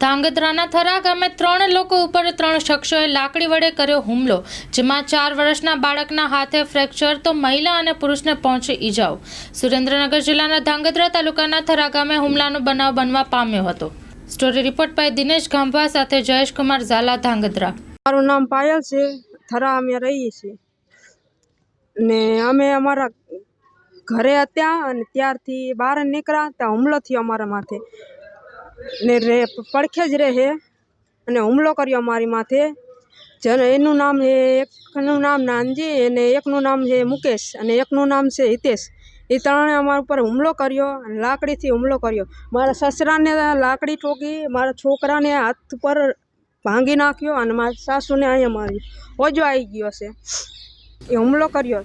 ધાંગધ્રાના થરા ગામે ત્રણ લોકો ઉપર ત્રણ શખ્સોએ લાકડી વડે કર્યો હુમલો, જેમાં ચાર વર્ષના બાળકના હાથે ફ્રેક્ચર તો મહિલા અને પુરુષને પહોંચી ઈજાઓ. સુરેન્દ્રનગર જિલ્લાના ધાંગધ્રા તાલુકાના થરા ગામે હુમલાનો બનાવ બનવા પામ્યો હતો. Story report by Dinesh Gambha સાથે જયેશ કુમાર ઝાલા, ધાંગધ્રા. મારું નામ પાયલ છે. થરા અમે રહીએ છીએ. ને અમે અમારા ઘરે હતા અને ત્યારથી બહાર નીકળ્યા ત્યાં હુમલો થયો અમારા માથે. ને રે પડખે જ રહે અને હુમલો કર્યો મારી માથે. જેને એનું નામ છે, એકનું નામ નાનજી અને એકનું નામ છે મુકેશ અને એકનું નામ છે હિતેશ. એ ત્રણે અમારા ઉપર હુમલો કર્યો અને લાકડીથી હુમલો કર્યો. મારા સસરાને લાકડી ઠોકી, મારા છોકરાને હાથ પર ભાંગી નાખ્યો અને મારા સાસુને અહીંયા મારી ઓજો આવી ગયો છે. એ હુમલો કર્યો.